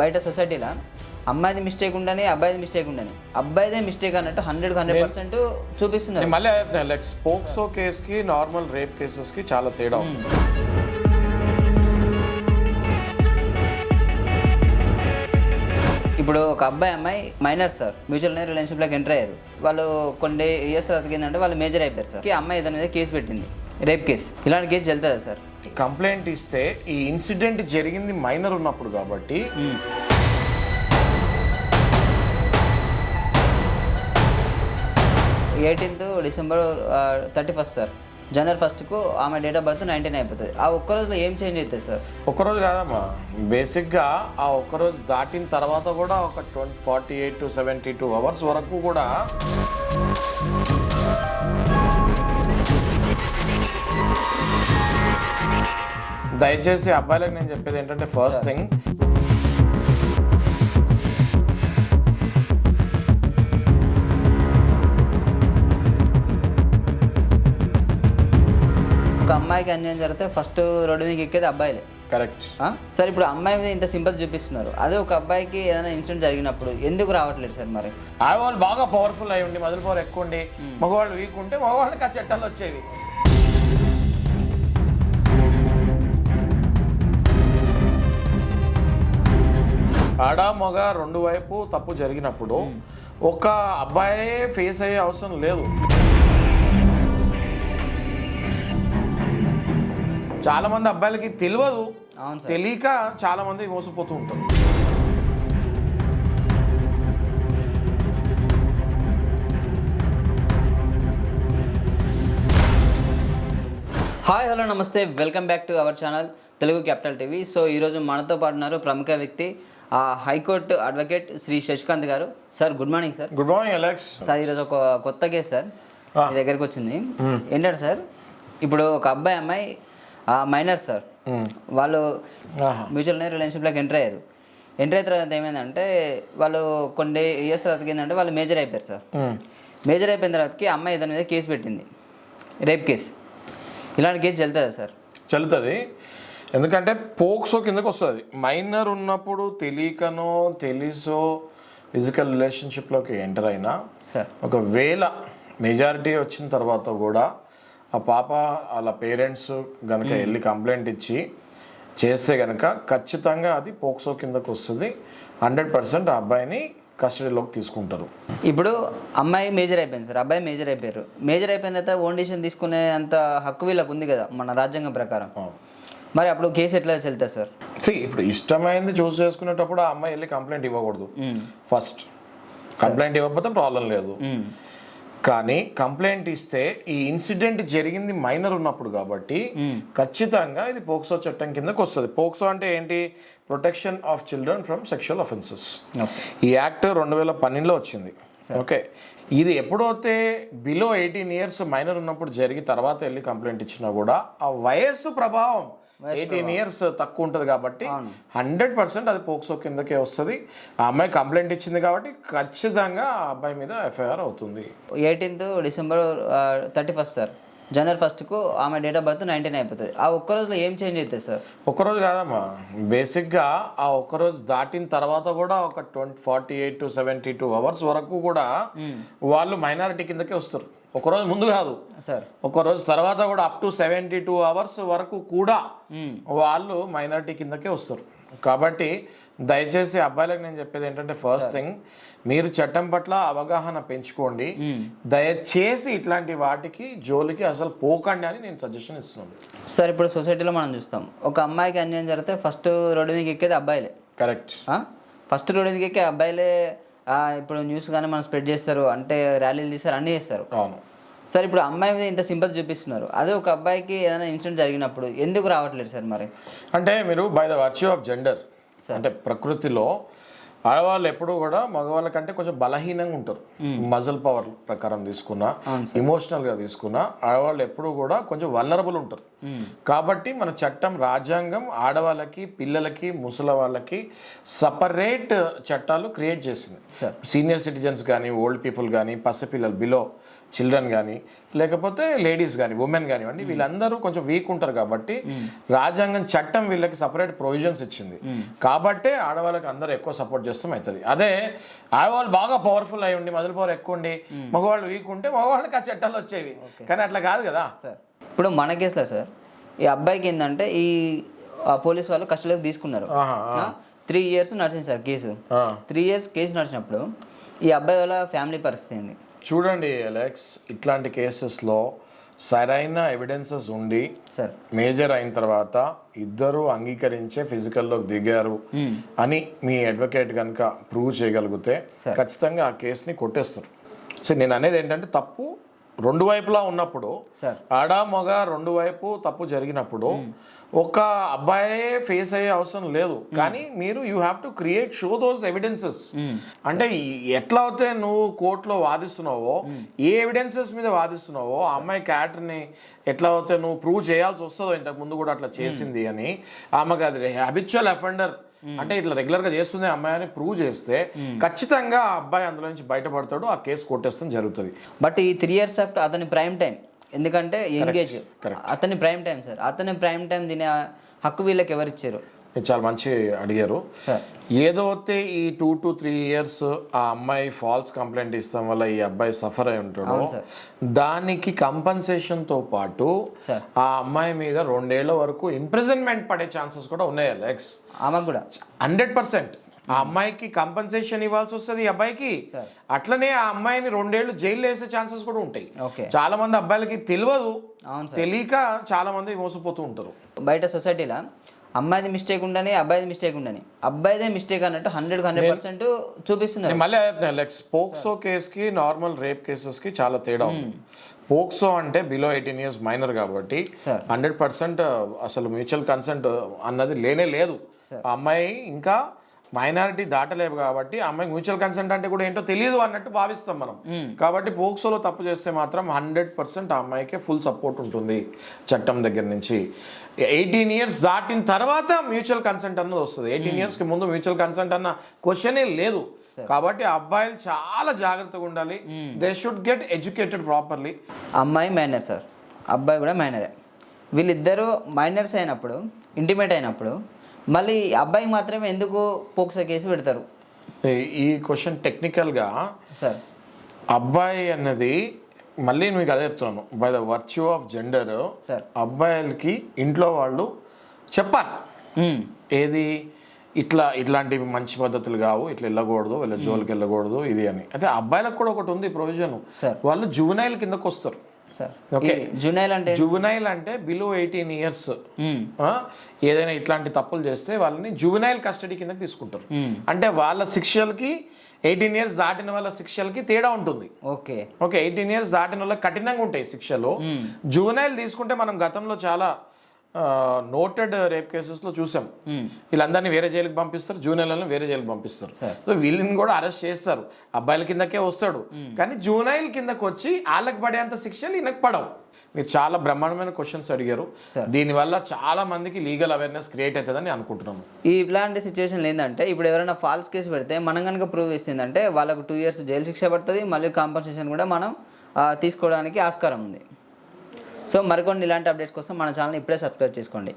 బయట సొసైటీలో అమ్మాయిది మిస్టేక్ ఉండని అబ్బాయిది మిస్టేక్ ఉండని. అబ్బాయిదే మిస్టేక్ అన్నట్టు హండ్రెడ్ హండ్రెడ్ పర్సెంట్ చూపిస్తున్నారు. నేను మళ్ళీ లైక్ స్పోక్సో కేసుకి నార్మల్ రేప్ కేసెస్కి చాలా తేడా ఉంది. ఇప్పుడు ఒక అబ్బాయి అమ్మాయి మైనర్ సార్ మ్యూచువల్ రిలేషన్షిప్లోకి ఎంటర్ అయ్యారు. వాళ్ళు కొన్ని ఇయర్స్ తర్వాత ఏంటంటే వాళ్ళు మేజర్ అయిపోయారు సార్ అమ్మాయి దాని మీద కేసు పెట్టింది. రేప్ కేసు ఇలాంటి కేసు వెళ్తుందా సార్ కంప్లైంట్ ఇస్తే ఈ ఇన్సిడెంట్ జరిగింది మైనర్ ఉన్నప్పుడు కాబట్టి eighteenth December thirty first sir జనవరి ఫస్ట్కు ఆమె డేట్ ఆఫ్ బర్త్ నైన్టీన్ అయిపోతుంది. ఆ ఒక్క రోజులో ఏం చేంజ్ అవుతుంది సార్ ఒక్కరోజు కాదమ్మా. బేసిక్గా ఆ ఒక్కరోజు దాటిన తర్వాత కూడా ఒక twenty forty eight to seventy two hours వరకు కూడా దయచేసి అబ్బాయిలకు నేను చెప్పేది ఏంటంటే ఫస్ట్ థింగ్ ఒక అమ్మాయికి అన్యాయం జరిగితే ఫస్ట్ రోడ్డు మీద ఎక్కేది అబ్బాయిలే. కరెక్ట్? సార్ ఇప్పుడు అమ్మాయి మీద ఇంత సింపల్ చూపిస్తున్నారు. అదే ఒక అబ్బాయికి ఏదైనా ఇన్సిడెంట్ జరిగినప్పుడు ఎందుకు రావట్లేదు సార్ మరి? ఆడవాళ్ళు బాగా పవర్ఫుల్ అయి ఉండి మధుర పవర్ ఎక్కువ ఉండి మగవాళ్ళు వీక్ ఉంటే మగవాళ్ళకి ఆ చట్టాలు వచ్చేవి. ఆడ మగ రెండు వైపు తప్పు జరిగినప్పుడు ఒక అబ్బాయే ఫేస్ అయ్యే అవసరం లేదు. చాలా మంది అబ్బాయిలకి తెలియదు తెలియక చాలా మంది మోసపోతూ ఉంటారు. హాయ్ హలో నమస్తే. Welcome back to our channel Telugu capital TV. So ఈరోజు మనతో పాటు ఉన్నారు ప్రముఖ వ్యక్తి హైకోర్టు అడ్వకేట్ శ్రీ శశికాంత్ గారు. Sir good morning sir. Good morning Alex. Sir ఈరోజు ఒక కొత్త కేసు సార్. మీ దగ్గరికి వచ్చింది. ఏంటంటే సార్ ఇప్పుడు ఒక అబ్బాయి అమ్మాయి మైనర్ సార్. వాళ్ళు. మ్యూచువల్ రిలేషన్షిప్లోకి ఎంటర్ అయ్యారు. ఎంటర్ అయిన తర్వాత ఏమైందంటే వాళ్ళు కొన్ని ఇయర్స్ తర్వాత ఏంటంటే వాళ్ళు మేజర్ అయిపోయారు సార్. మేజర్ అయిపోయిన తర్వాతకి అమ్మాయి దాని మీద కేసు పెట్టింది. Rape case. ఇలాంటి కేసు వెళ్తుందా సార్? చెల్లుతుంది ఎందుకంటే పోక్సో కిందకు వస్తుంది. మైనర్ ఉన్నప్పుడు తెలియకనో తెలుసో ఫిజికల్ రిలేషన్షిప్లోకి ఎంటర్ అయినా సార్ ఒకవేళ మెజారిటీ వచ్చిన తర్వాత కూడా ఆ పాప వాళ్ళ పేరెంట్స్ కనుక వెళ్ళి కంప్లైంట్ ఇచ్చి చేస్తే కనుక ఖచ్చితంగా అది పోక్సో కిందకు వస్తుంది. హండ్రెడ్ పర్సెంట్ ఆ అబ్బాయిని కస్టడీలోకి తీసుకుంటారు. ఇప్పుడు అమ్మాయి మేజర్ అయిపోయింది సార్ అబ్బాయి మేజర్ అయిపోయారు. మేజర్ అయిపోయిన తర్వాత ఓన్ డిసిషన్ తీసుకునే అంత హక్కు వీళ్ళకు ఉంది కదా మన రాజ్యాంగం ప్రకారం. మరి అప్పుడు కేసు ఎట్లా వెళ్తుంది సార్? ఇప్పుడు ఇష్టమైంది చూస్ చేసుకునేటప్పుడు ఆ అమ్మాయి వెళ్ళి కంప్లైంట్ ఇవ్వకూడదు. ఫస్ట్. కంప్లైంట్ ఇవ్వకపోతే ప్రాబ్లం లేదు. కానీ కంప్లైంట్ ఇస్తే ఈ ఇన్సిడెంట్ జరిగింది మైనర్ ఉన్నప్పుడు కాబట్టి ఖచ్చితంగా ఇది పోక్సో చట్టం కిందకు వస్తుంది. పోక్సో అంటే ఏంటి? Protection of children from sexual offences. ఈ యాక్ట్ రెండు వేల పన్నెండులో వచ్చింది. ఓకే. ఇది ఎప్పుడైతే బిలో ఎయిటీన్ ఇయర్స్ మైనర్ ఉన్నప్పుడు జరిగి తర్వాత వెళ్ళి కంప్లైంట్ ఇచ్చినా కూడా ఆ వయస్సు ప్రభావం ఎయిటీన్ ఇయర్స్ తక్కువ ఉంటుంది కాబట్టి హండ్రెడ్ పర్సెంట్ అది పోక్సో కిందకే వస్తుంది. ఆ అమ్మాయి కంప్లైంట్ ఇచ్చింది కాబట్టి ఖచ్చితంగా ఆ అబ్బాయి మీద ఎఫ్ఐఆర్ అవుతుంది. Eighteenth December thirty first sir జనవరి ఫస్ట్కు ఆమె డేట్ ఆఫ్ బర్త్ నైన్టీన్ అయిపోతుంది. ఆ ఒక్క రోజులో ఏం చేంజ్ అవుతుంది సార్ ఒక్కరోజు కాదమ్మా. బేసిక్గా ఆ ఒక్కరోజు దాటిన తర్వాత కూడా ఒక twenty forty eight to seventy two hours వరకు కూడా వాళ్ళు మైనారిటీ కిందకే వస్తారు. ఒకరోజు ముందు కాదు. సార్. ఒక రోజు తర్వాత కూడా up to seventy two hours వరకు కూడా వాళ్ళు మైనారిటీ కిందకే వస్తారు. కాబట్టి దయచేసి అబ్బాయిలకు నేను చెప్పేది ఏంటంటే ఫస్ట్ థింగ్ మీరు చట్టం పట్ల అవగాహన పెంచుకోండి. దయచేసి ఇట్లాంటి వాటికి జోలికి అసలు పోకండి అని నేను సజెషన్ ఇస్తున్నాను. సార్ ఇప్పుడు సొసైటీలో మనం చూస్తాం. ఒక అమ్మాయికి అన్యాయం జరిగితే ఫస్ట్ రోడ్డు మీదకి ఎక్కేది అబ్బాయిలే. కరెక్ట్ ఫస్ట్ రోడ్డు మీదకి ఎక్కే అబ్బాయిలే ఇప్పుడు న్యూస్ కానీ మనం స్ప్రెడ్ చేస్తారు. అంటే ర్యాలీలు తీస్తారు అన్నీ చేస్తారు. అవును. సార్ ఇప్పుడు అమ్మాయి మీద ఇంత సింపల్ చూపిస్తున్నారు. అదే ఒక అబ్బాయికి ఏదైనా ఇన్సిడెంట్ జరిగినప్పుడు ఎందుకు రావట్లేదు సార్ మరి? అంటే మీరు by the virtue of gender అంటే ప్రకృతిలో ఆడవాళ్ళు ఎప్పుడు కూడా మగవాళ్ళ కంటే కొంచెం బలహీనంగా ఉంటారు. మజల్ పవర్ ప్రకారం తీసుకున్నా ఇమోషనల్గా తీసుకున్నా ఆడవాళ్ళు ఎప్పుడు కూడా కొంచెం వల్నరబుల్ ఉంటారు. కాబట్టి మన చట్టం రాజ్యాంగం ఆడవాళ్ళకి పిల్లలకి ముసలి వాళ్ళకి సపరేట్ చట్టాలు క్రియేట్ చేసింది. సీనియర్ సిటిజన్స్ కానీ ఓల్డ్ పీపుల్ కానీ పసిపిల్లలు బిలో చిల్డ్రన్ కానీ లేకపోతే లేడీస్ కానీ ఉమెన్ కానివ్వండి వీళ్ళందరూ కొంచెం వీక్ ఉంటారు కాబట్టి రాజ్యాంగం చట్టం వీళ్ళకి సపరేట్ ప్రొవిజన్స్ ఇచ్చింది. కాబట్టే ఆడవాళ్ళకి అందరూ ఎక్కువ సపోర్ట్ చేస్తాం అవుతుంది అదే ఆడవాళ్ళు బాగా పవర్ఫుల్ అయి ఉండి మొదలు పవర్ ఎక్కువ ఉండి మగవాళ్ళు వీక్ ఉంటే మగవాళ్ళకి ఆ చట్టాలు వచ్చేవి. కానీ అట్లా కాదు కదా. సార్ ఇప్పుడు మన కేసులో సార్ ఈ అబ్బాయికి ఏంటంటే ఈ పోలీస్ వాళ్ళు కస్టడీలోకి తీసుకున్నారు. త్రీ ఇయర్స్ నడిచింది sir case. Three years case నడిచినప్పుడు ఈ అబ్బాయి వాళ్ళ ఫ్యామిలీ పరిస్థితి చూడండి అలెక్స్ ఇట్లాంటి కేసెస్లో సరైన ఎవిడెన్సెస్ ఉండి సార్. మేజర్ అయిన తర్వాత ఇద్దరు అంగీకరించే ఫిజికల్లోకి దిగారు అని మీ అడ్వకేట్ కనుక ప్రూవ్ చేయగలిగితే ఖచ్చితంగా ఆ కేసుని కొట్టేస్తారు. సో నేను అనేది ఏంటంటే తప్పు రెండు వైపులా ఉన్నప్పుడు సార్. ఆడ మగ రెండు వైపు తప్పు జరిగినప్పుడు ఒక అబ్బాయే ఫేస్ అయ్యే అవసరం లేదు. కానీ మీరు you have to create show those evidences అంటే ఎట్లా అయితే నువ్వు కోర్టులో వాదిస్తున్నావో ఏ ఎవిడెన్సెస్ మీద వాదిస్తున్నావో ఆ అమ్మాయి క్యారెక్టర్ని ఎట్లా అయితే నువ్వు ప్రూవ్ చేయాల్సి వస్తుందో ఇంతకు ముందు కూడా అట్లా చేసింది అని ఆమెకు అది హ్యాబిచువల్ అఫెండర్ అంటే ఇట్లా రెగ్యులర్గా చేస్తుంది అమ్మాయి అని ప్రూవ్ చేస్తే ఖచ్చితంగా ఆ అబ్బాయి అందులో నుంచి బయటపడతాడు ఆ కేసు కొట్టేస్తాం జరుగుతుంది. బట్ ఈ త్రీ ఇయర్స్ ఆఫ్టర్ అతని ప్రైమ్ టైం ఎందుకంటే ఎంగేజ్ అతని ప్రైమ్ టైం సార్ అతని ప్రైమ్ టైం తినే హక్కు వీళ్ళకి ఎవరు ఇచ్చారు ఇది చాలా మంచి అడిగారు. సార్. ఏదైతే ఈ టూ టు త్రీ ఇయర్స్ ఆ అమ్మాయి ఫాల్స్ కంప్లైంట్ ఇస్తాం వల్ల ఈ అబ్బాయి సఫర్ అయి ఉంటాడో. దానికి compensation తో పాటు. ఆ అమ్మాయి మీద రెండేళ్ళ వరకు ఇంప్రిజన్మెంట్ పడే ఛాన్సెస్ కూడా ఉన్నాయి అలెక్స్ ఆమెకు కూడా. Hundred percent. ఆ అమ్మాయికి కంపెన్సేషన్ ఇవ్వాల్సి వస్తుంది ఈ అబ్బాయికి. అట్లనే ఆ అమ్మాయిని రెండేళ్ళు జైలు వేసే ఛాన్సెస్ కూడా ఉంటాయి. ఓకే. చాలా మంది అబ్బాయిలకి తెలియదు తెలియక చాలా మంది మోసపోతూ ఉంటారు. బయట సొసైటీలో? అమ్మాయిది మిస్టేక్ ఉండని అబ్బాయిది మిస్టేక్ ఉండని. అబ్బాయిదే మిస్టేక్ అన్నట్టు హండ్రెడ్ హండ్రెడ్ పర్సెంట్ చూపిస్తున్నారు. నేను మళ్ళీ లెక్స్ పోక్సో కేసుకి నార్మల్ రేప్ కేసెస్కి చాలా తేడా ఉంది. పోక్సో అంటే బిలో ఎయిటీన్ ఇయర్స్ మైనర్ కాబట్టి. హండ్రెడ్ పర్సెంట్ అసలు మ్యూచువల్ కన్సెంట్ అన్నది లేనే లేదు. అమ్మాయి ఇంకా మైనారిటీ దాటలేవు కాబట్టి అమ్మాయి మ్యూచువల్ కన్సెంట్ అంటే కూడా ఏంటో తెలియదు అన్నట్టు భావిస్తాం మనం. కాబట్టి పోక్సోలో తప్పు చేస్తే మాత్రం హండ్రెడ్ పర్సెంట్ ఆ అమ్మాయికే ఫుల్ సపోర్ట్ ఉంటుంది చట్టం దగ్గర నుంచి. ఎయిటీన్ ఇయర్స్ దాటిన తర్వాత మ్యూచువల్ కన్సెంట్ అన్నది వస్తుంది. ఎయిటీన్ ఇయర్స్కి ముందు మ్యూచువల్ కన్సెంట్ అన్న క్వశ్చనే లేదు. కాబట్టి అబ్బాయిలు చాలా జాగ్రత్తగా ఉండాలి. They should get educated properly అమ్మాయి మైనర్ సార్. అబ్బాయి కూడా మైనరే. వీళ్ళిద్దరూ మైనర్స్ అయినప్పుడు ఇంటిమేట్ అయినప్పుడు మళ్ళీ అబ్బాయికి మాత్రమే ఎందుకు పోక్సో కేసు పెడతారు? ఈ క్వశ్చన్ టెక్నికల్గా సార్. అబ్బాయి అన్నది మళ్ళీ మీకు అదే చెప్తున్నాను. By the virtue of gender sir. అబ్బాయిలకి ఇంట్లో వాళ్ళు చెప్పాలి. ఏది? ఇట్లా ఇట్లాంటివి మంచి పద్ధతులు కావు ఇట్లా వెళ్ళకూడదు వీళ్ళ జోలికి వెళ్ళకూడదు ఇది అని. అయితే అబ్బాయిలకు కూడా ఒకటి ఉంది ప్రొవిజన్ సార్. వాళ్ళు జువనైల్ కిందకు వస్తారు. ఓకే. జునైల్ అంటే జువనైల్ అంటే బిలో ఎయిటీన్ ఇయర్స్. ఏదైనా ఇట్లాంటి తప్పులు చేస్తే వాళ్ళని జువనైల్ కస్టడీ కిందకి తీసుకుంటారు. అంటే వాళ్ళ శిక్షలకి ఎయిటీన్ ఇయర్స్ దాటిన వాళ్ళ శిక్షలకి తేడా ఉంటుంది. ఓకే. ఓకే ఎయిటీన్ ఇయర్స్ దాటిన వాళ్ళకి కఠినంగా ఉంటాయి శిక్షలు. జువనైల్ తీసుకుంటే మనం గతంలో చాలా నోటెడ్ రేప్ కేసెస్లో చూసాం. వీళ్ళందరినీ వేరే జైలుకి పంపిస్తారు జూనైల్లను వేరే జైలుకి పంపిస్తారు. సో వీళ్ళని కూడా అరెస్ట్ చేస్తారు. అబ్బాయిల కిందకే వస్తాడు. కానీ జూనైల్ కిందకి వచ్చి వాళ్ళకి పడేంత శిక్షలు ఈయనకు పడవు. మీరు చాలా బ్రహ్మాండమైన క్వశ్చన్స్ అడిగారు. దీనివల్ల చాలా మందికి లీగల్ అవేర్నెస్ క్రియేట్ అవుతుందని అనుకుంటున్నాము. ఈ ఇలాంటి సిచ్యువేషన్ ఏంటంటే ఇప్పుడు ఎవరైనా ఫాల్స్ కేసు పెడితే మనం కనుక ప్రూవ్ చేసిందంటే వాళ్ళకు టూ ఇయర్స్ జైలు శిక్ష పడుతుంది మళ్ళీ కాంపన్సేషన్ కూడా మనం తీసుకోవడానికి ఆస్కారం ఉంది. సో మరికొన్ని ఇలాంటి అప్డేట్స్ కోసం మన ఛానల్ని ఇప్పుడే సబ్స్క్రైబ్ చేసుకోండి.